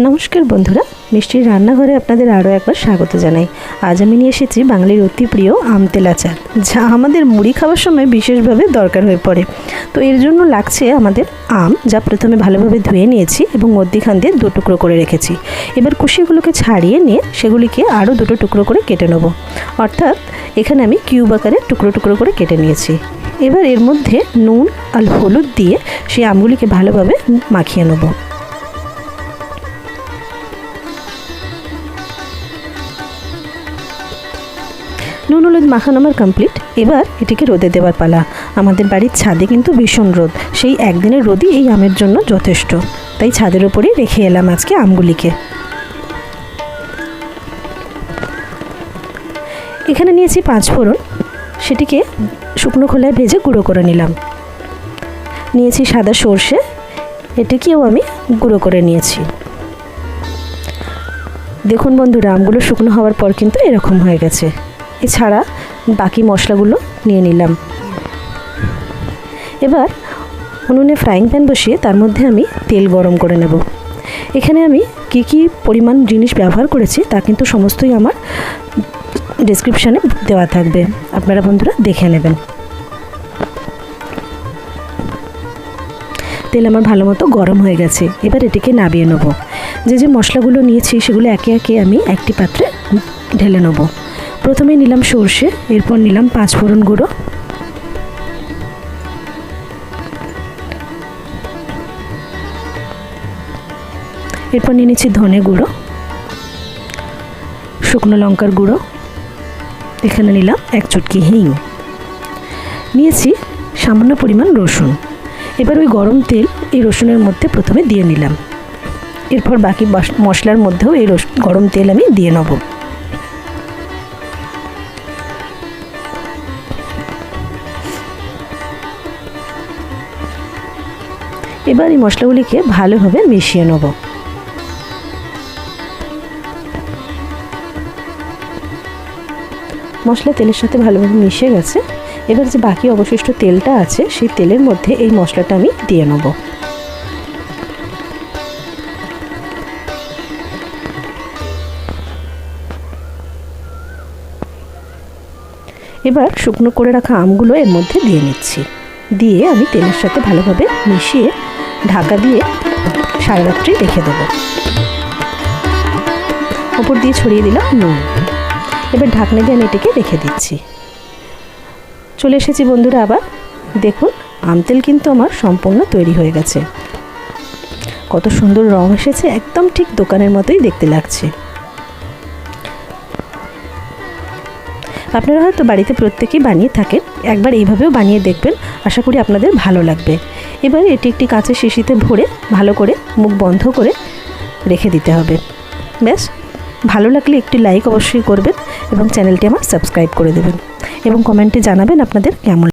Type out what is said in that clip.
নমস্কার বন্ধুরা, মিষ্টির রান্নাঘরে আপনাদের আরও একবার স্বাগত জানাই। আজ আমি নিয়ে এসেছি বাঙালির অতি প্রিয় আমতেল আচার যা আমাদের মুড়ি খাওয়ার সময় বিশেষভাবে দরকার হয়ে পড়ে। তো এর জন্য লাগছে আমাদের আম, যা প্রথমে ভালোভাবে ধুয়ে নিয়েছি এবং মধ্যিখান দিয়ে দু টুকরো করে রেখেছি। এবার কুশিগুলোকে ছাড়িয়ে নিয়ে সেগুলিকে আরও দুটো টুকরো করে কেটে নেব। অর্থাৎ এখানে আমি কিউব আকারে টুকরো টুকরো করে কেটে নিয়েছি। এবার এর মধ্যে নুন আর হলুদ দিয়ে সেই আমগুলিকে ভালোভাবে মাখিয়ে নেব। নুন হলুদ মাখানো আমার কমপ্লিট এবার এটিকে রোদে দেওয়ার পালা। আমাদের বাড়ির ছাদে কিন্তু ভীষণ রোদ। সেই একদিনের রোদই এই আমের জন্য যথেষ্ট। তাই ছাদের ওপরেই রেখে এলাম আজকে আমগুলিকে। এখানে নিয়েছি পাঁচ ফোড়ন। সেটিকে শুকনো খোলায় ভেজে গুঁড়ো করে নিলাম। নিয়েছি সাদা সর্ষে। এটিকেও আমি গুঁড়ো করে নিয়েছি। দেখুন বন্ধুরা, আমগুলো শুকনো হওয়ার পর কিন্তু এরকম হয়ে গেছে। এছাড়া বাকি মশলাগুলো নিয়ে নিলাম। এবার উনুনে ফ্রাইং প্যান বসিয়ে তার মধ্যে আমি তেল গরম করে নেব। এখানে আমি কি কি পরিমাণ জিনিস ব্যবহার করেছি তা কিন্তু সমস্তই আমার ডিসক্রিপশানে দেওয়া থাকবে। আপনারা বন্ধুরা দেখে নেবেন। তেল আমার ভালো মতো গরম হয়ে গেছে। এবার এটিকে নাবিয়ে নেব। যে যে মশলাগুলো নিয়েছি সেগুলো একে একে আমি একটি পাত্রে ঢেলে নেব। প্রথমে নিলাম সর্ষে, এরপর নিলাম পাঁচ ফোড়ন গুঁড়ো। এরপর নিয়ে নিচ্ছি ধনে গুঁড়ো, শুকনো লঙ্কার গুঁড়ো, এখানে নিলাম এক চুটকি হিং। নিয়েছি সামান্য পরিমাণ রসুন। এবার ওই গরম তেল এই রসুনের মধ্যে প্রথমে দিয়ে নিলাম। এরপর বাকি মশলার মধ্যেও এই গরম তেল আমি দিয়ে নেব। এবার এই মশলাগুলিকে ভালোভাবে মিশিয়ে নেব। মশলা তেলের সাথে ভালোভাবে মিশে গেছে। এবার যে বাকি অবশিষ্ট তেলটা আছে, সেই তেলের মধ্যে এই মশলাটা আমি দিয়ে নেব। এবার শুকনো করে রাখা আমগুলো এর মধ্যে দিয়ে নিচ্ছি। দিয়ে আমি তেলের সাথে ভালোভাবে মিশিয়ে ঢাকা দিয়ে সারা রাত্রি রেখে দেবো। ওপর দিয়ে ছড়িয়ে দিলাম নুন। এবার ঢাকনা দিয়ে আমি এটিকে রেখে দিচ্ছি। চলে এসেছি বন্ধুরা আবার। দেখুন আমতেল কিন্তু আমার সম্পূর্ণ তৈরি হয়ে গেছে। কত সুন্দর রং এসেছে, একদম ঠিক দোকানের মতোই দেখতে লাগছে। আপনারা হয়তো বাড়িতে প্রত্যেকেই বানিয়ে থাকেন, একবার এইভাবেও বানিয়ে দেখবেন। আশা করি আপনাদের ভালো লাগবে। এবার এটি একটি কাঁচের শিশিতে ভরে ভালো করে মুখ বন্ধ করে রেখে দিতে হবে। ব্যাস, ভালো লাগলে একটি লাইক অবশ্যই করবেন এবং চ্যানেলটি আমার সাবস্ক্রাইব করে দেবেন। এবং কমেন্টে জানাবেন আপনাদের কেমন